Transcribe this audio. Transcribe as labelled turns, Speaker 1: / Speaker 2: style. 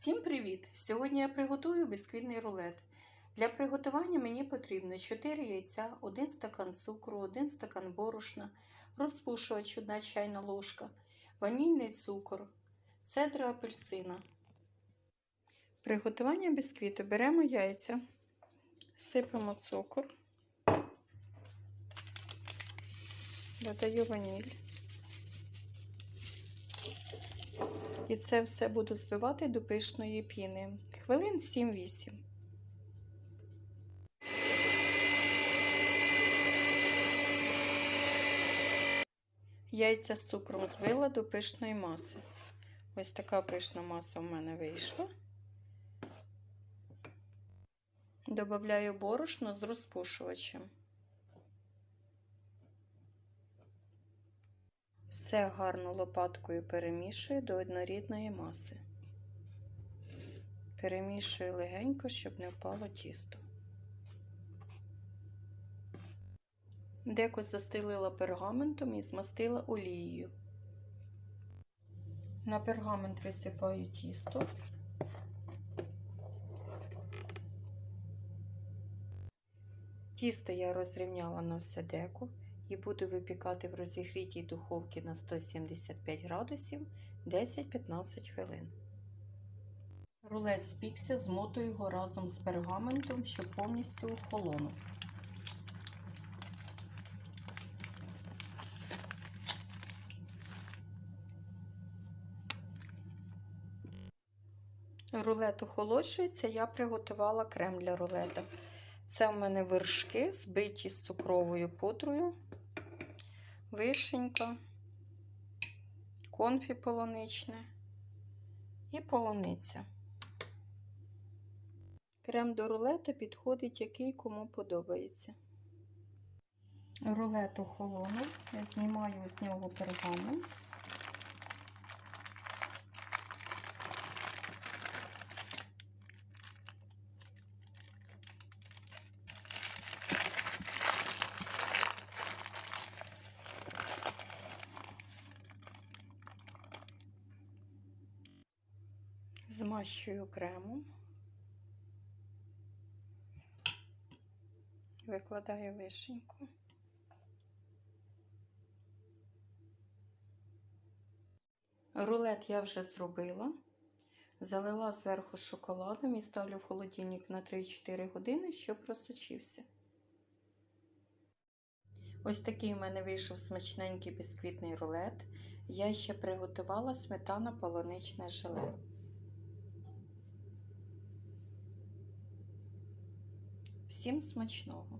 Speaker 1: Всім привіт! Сьогодні я приготую бісквітний рулет. Для приготування мені потрібно 4 яйця, 1 стакан цукру, 1 стакан борошна, розпушувач 1 чайна ложка, ванільний цукор, цедра апельсина. Приготування бісквіту беремо яйця, сипемо цукор, додаю ваніль. І це все буду збивати до пишної піни. Хвилин 7-8. Яйця з цукром збила до пишної маси. Ось така пишна маса в мене вийшла. Добавляю борошно з розпушувачем. Все гарно лопаткою перемішую до однорідної маси. Перемішую легенько, щоб не впало тісто. Деко застелила пергаментом і змастила олією. На пергамент висипаю тісто. Тісто я розрівняла на все деко і буду випікати в розігрітій духовці на 175 градусів 10-15 хвилин. Рулет спікся, змотую його разом з пергаментом, щоб повністю охолонув. Рулет охолоджується, я приготувала крем для рулета. Це в мене вершки, збиті з цукровою пудрою, вишенька, конфі полуничне і полуниця. Крем до рулета підходить, який кому подобається. Рулет охолонув, я знімаю з нього пергамент. Змащую кремом, викладаю вишеньку. Рулет я вже зробила, залила зверху шоколадом і ставлю в холодильник на 3-4 години, щоб просочився. Ось такий у мене вийшов смачненький бісквітний рулет. Я ще приготувала сметана полуничне желе. Всім смачного!